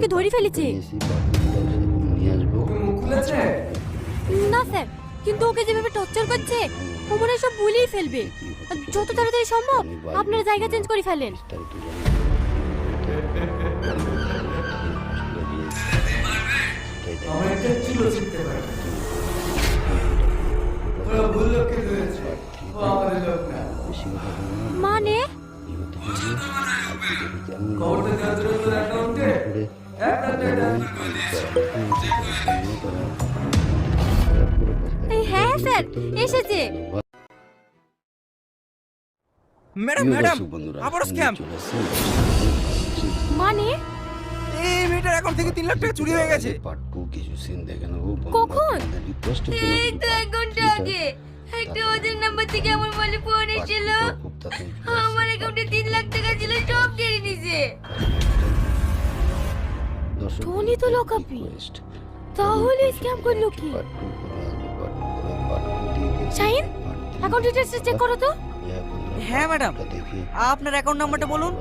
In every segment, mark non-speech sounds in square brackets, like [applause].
একজনকে ধরে ফেলেছে। না স্যার কিন্তু ওকে যেভাবে টর্চার করছে ও মনে সব ভুলেই ফেলবে। যত তাড়াতাড়ি সম্ভব আপনারা জায়গা চেঞ্জ করে ফেলেন। আমার একটা চিলো শিখতে পারে ওরা ভুল লোককে ধরেছে ও আমাদের লোক না মানে হ্যাঁ স্যার এসেছে। ম্যাডাম ম্যাডাম আবারও স্ক্যাম মানে? এই মেয়েটার অ্যাকাউন্ট থেকে তিন লাখ টাকা চুরি হয়ে গেছে। পার্ট কিছু সিন দেখে নেব কখন? এই তো এক ঘণ্টা আগে একটা ওদের নাম্বার থেকে আমার মোবাইলে ফোন এসেছিল। আমার অ্যাকাউন্টে তিন লাখ টাকা ছিল সব কেড়ে নিছে। টনি তো লোকাপি। তাহলে স্ক্যাম করল কি শাহিন অ্যাকাউন্ট ডিটেলস চেক করো তো হ্যাঁ, ম্যাডাম। আপনার অ্যাকাউন্ট নাম্বারটা বলুন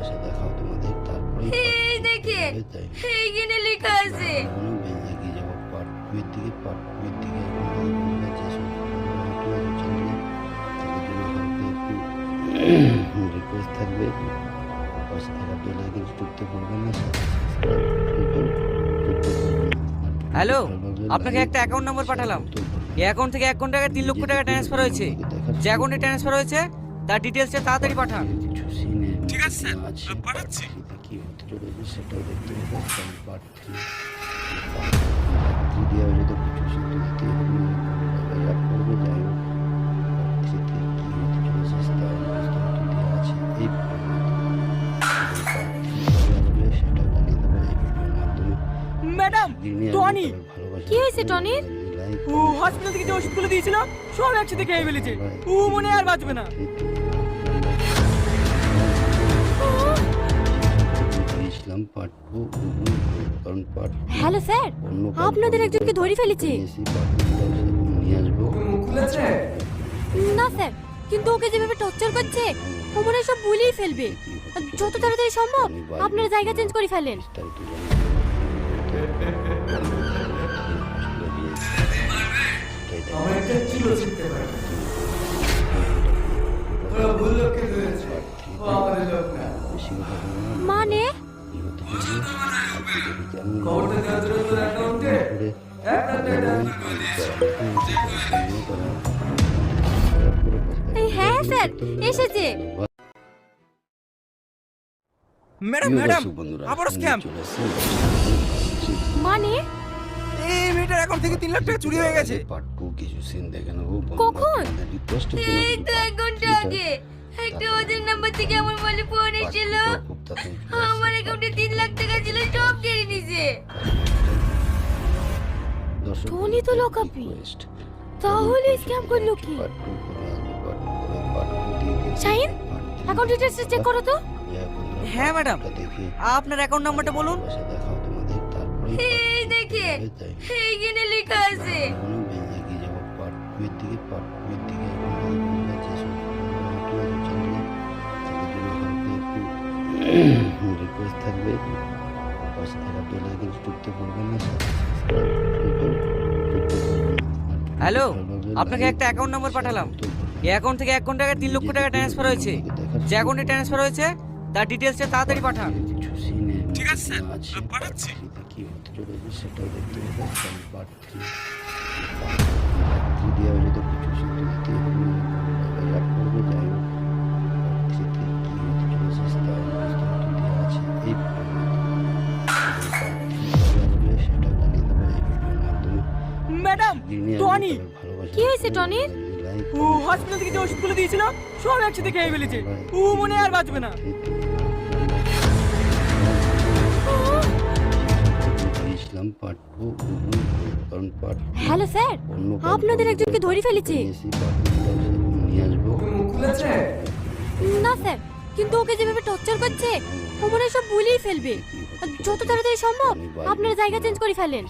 এই দেখে এইখানে লেখা আছে এগিয়ে যাব পার্ট টু এর দিকে পার্ট টু এর হ্যালো আপনাকে একটা অ্যাকাউন্ট নম্বর পাঠালাম। এই অ্যাকাউন্ট থেকে এক ঘণ্টা আগে তিন লক্ষ টাকা ট্রান্সফার হয়েছে। যে অ্যাকাউন্টে ট্রান্সফার হয়েছে তার ডিটেলসটা তাড়াতাড়ি পাঠান। ঠিক আছে স্যার পাঠাচ্ছি। কি হতে চলেছে সেটাও দেখতে হবে কিছু টনি কি হয়েছে টনির? ও হসপিটাল থেকে যে ওষুধগুলো দিয়েছিল সব একসাথে খেয়ে ফেলেছে। ও মনে আর বাঁচবে না। ইসলাম কারণ হ্যালো স্যার আপনাদের একজনকে ধরে ফেলেছে। এসি নিয়ে আসব। না স্যার কিন্তু ওকে যেভাবে টর্চার করছে ও মনে হয় সব ভুলেই ফেলবে। যত তাড়াতাড়ি সম্ভব আপনারা জায়গা চেঞ্জ করে ফেলেন। আমার একটা চিলো শিখতে পারে ভুল লোককে ধরেছে। ও আমাদের লোক না। মানে? খবরটা দেওয়ার জন্য তোর অ্যাকাউন্টে? হ্যাঁ স্যার এসেছে। Madam madam scam. মানে? অ্যাকাউন্ট থেকে তিন লাখ টাকা চুরি হয়ে গেছে। পার্ট টু কিছু সিন দেখে নেব কখন? রিকোয়েস্ট এই তো এক ঘণ্টা আগে। একটা ওদের নাম্বার থেকে আমার মোবাইলে ফোন এসেছিল। আমার অ্যাকাউন্টে তিন লাখ টাকা ছিল সব কেড়ে নিছে। টনি তো লোকাপি। তাহলে স্ক্যাম করল কি? শাহিন অ্যাকাউন্ট ডিটেলস চেক করো তো। হ্যাঁ, ম্যাডাম। আপনার অ্যাকাউন্ট নাম্বারটা বলুন। পাশে তোমাদের তারপরে এই দেখে এইখানে লেখা আছে। রিকোয়েস্ট [clears throat] থাকবে। পাশে থাকা বেল আইকন টিপতে পারবেন না। হ্যালো আপনাকে একটা অ্যাকাউন্ট নম্বর পাঠালাম। এই অ্যাকাউন্ট থেকে এক ঘণ্টা আগে তিন লক্ষ টাকা ট্রান্সফার হয়েছে। যে অ্যাকাউন্টে ট্রান্সফার হয়েছে তার ডিটেলসটা তাড়াতাড়ি পাঠান। ঠিক আছে স্যার পাঠাচ্ছি। কি হতে সেটাও দেখতে হবে পার্ট থ্রি থ্রি দেওয়া হলে তো কিছু দিতে লাভ করবে যাই হোক পার্ট থ্রিতে কি হতে চলেছে তার বিস্তারিত দেওয়া আছে। এই ম্যাডাম টনি কি হয়েছে টনির? ও হসপিটাল থেকে যে ওষুধগুলো দিয়েছিল সব একসাথে খেয়ে ফেলেছে। ও মনে আর বাঁচবে না। পার্ট টু কারণ পার্ট হ্যালো স্যার আপনাদের একজনকে ধরে ফেলেছে। নিয়ে আসব। না স্যার কিন্তু ওকে যেভাবে টর্চার করছে ও মনে সব ভুলেই ফেলবে। যত তাড়াতাড়ি সম্ভব আপনারা জায়গা চেঞ্জ করে ফেলেন।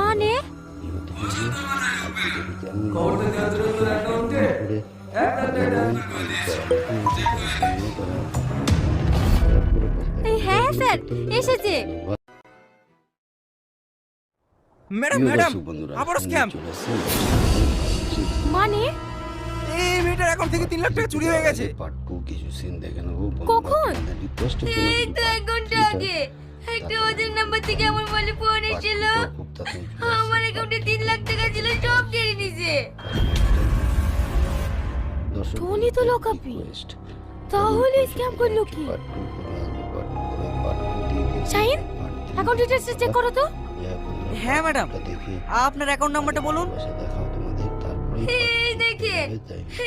মানে? হ্যাঁ স্যার এসেছে। ম্যাডাম ম্যাডাম স্ক্যাম মানে? এই মেয়েটার অ্যাকাউন্ট থেকে তিন লাখ টাকা চুরি হয়ে গেছে। পার্ট টু কিছু সিন দেখে নেব। কখন? এক ঘণ্টা আগে। একটা ওদের নাম্বার থেকে আমার মোবাইলে ফোন এসেছিল। আমার অ্যাকাউন্টে তিন লাখ টাকা ছিল সব কেড়ে নিছে। টনি তো লোকাপি। তাহলে স্ক্যাম করল কি? শাহিন অ্যাকাউন্ট ডিটেলস চেক করো তো। হ্যাঁ, ম্যাডাম। আপনার অ্যাকাউন্ট নাম্বারটা বলুন। এই দেখেন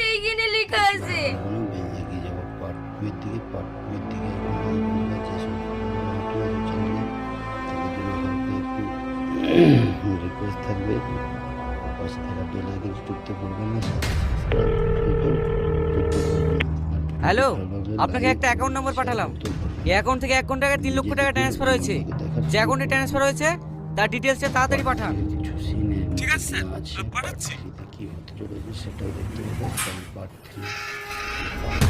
এইখানে লেখা আছে। দিকে রিকোয়েস্ট থাকবে। পাশে থাকা বেল আইকন টিপতে ভুলবেন না। হ্যালো আপনাকে একটা অ্যাকাউন্ট নাম্বার পাঠালাম। এই অ্যাকাউন্ট থেকে এক কোটি টাকা তিন লক্ষ টাকা ট্রান্সফার হয়েছে। যে অ্যাকাউন্টে ট্রান্সফার হয়েছে তার ডিটেলসটা তাড়াতাড়ি পাঠান। ঠিক আছে, স্যার, পাঠাচ্ছি। কি হতে চলেছে সেটাও দেখতে হবে। পার্ট থ্রি পার্ট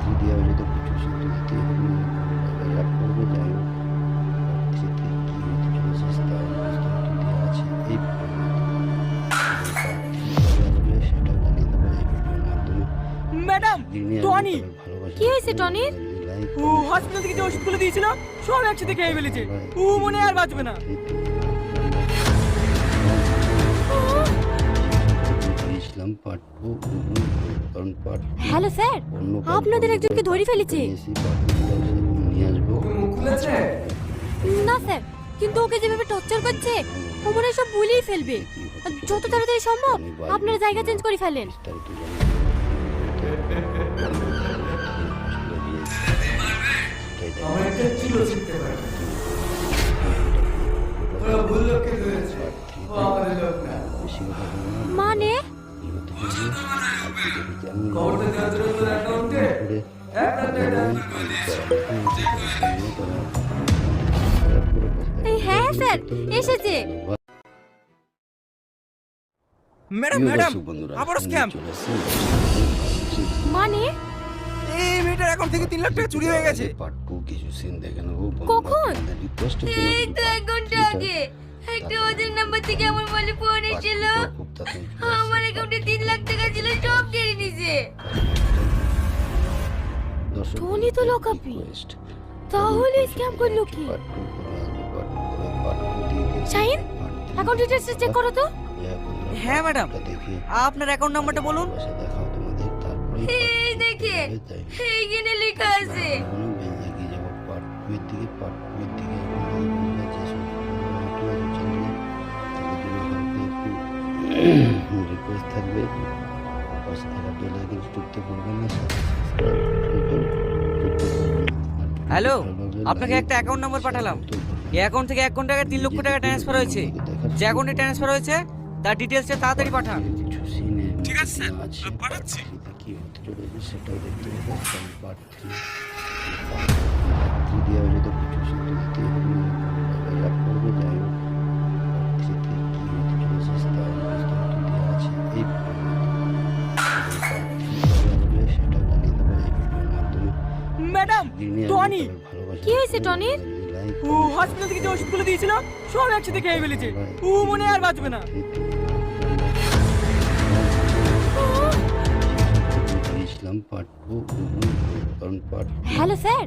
থ্রি দেওয়া টনি কি হয়েছে টনির? লাইক ও হসপিটাল থেকে যে ওষুধগুলো দিয়েছিল সব একসাথে খেয়ে ফেলেছে। ও মনে আর বাঁচবে না। হ্যালো স্যার আপনাদের একজনকে ধরে ফেলেছে। না স্যার কিন্তু ওকে যেভাবে টর্চার করছে ও মনে সব ভুলিয়ে ফেলবে। যত তাড়াতাড়ি সম্ভব আপনারা জায়গা চেঞ্জ করে ফেলেন। মানে? হ্যাঁ স্যার এসেছে। ম্যাডাম ম্যাডাম আবারও স্ক্যাম। মানে? এই মেয়েটার অ্যাকাউন্ট থেকে তিন লাখ টাকা চুরি হয়ে গেছে। পার্ট টু কিছু সিন দেখে নেব কখন? রিকোয়েস্ট এই তো এক ঘণ্টা আগে। একটা ওদের নাম্বার থেকে আমার মোবাইলে ফোন এসেছিল। আমার অ্যাকাউন্টে তিন লাখ টাকা ছিল সব কেড়ে নিছে। টনি তো লোকাপি। তাহলে স্ক্যাম করল কি? শাহিন অ্যাকাউন্ট ডিটেলস চেক করো তো। হ্যাঁ, ম্যাডাম। আপনার অ্যাকাউন্ট নাম্বারটা বলুন। হ্যালো আপনাকে একটা অ্যাকাউন্ট নম্বর পাঠালাম। এই অ্যাকাউন্ট থেকে এক কোটি টাকা তিন লক্ষ টাকা ট্রান্সফার হয়েছে। যে অ্যাকাউন্টে ট্রান্সফার হয়েছে, তার ডিটেলসটা তাড়াতাড়ি পাঠান। ঠিক আছে, স্যার, পাঠাচ্ছি। কি হতে চলেছে সেটাও দেখতে হবে কারণ পার্ট থ্রি পার্ট থ্রি দেওয়া হলে কিছু সত্যি অ্যাড করবে যাই হোক। পার্ট থ্রিতে কি হতে চলেছে তার বিস্তারিত দেওয়া আছে এই পার্ট থ্রি দেওয়া হলে সেটাও জানিয়ে দেবো এই ভিডিওর মাধ্যমে। ম্যাডাম টনি কি হয়েছে টনির? ও হসপিটাল থেকে যে ওষুধগুলো দিয়েছিল সব একসাথে খেয়ে ফেলেছে। ও মনে আর বাঁচবে না। ইসলাম পার্ট টু কারণ পার্ট হ্যালো স্যার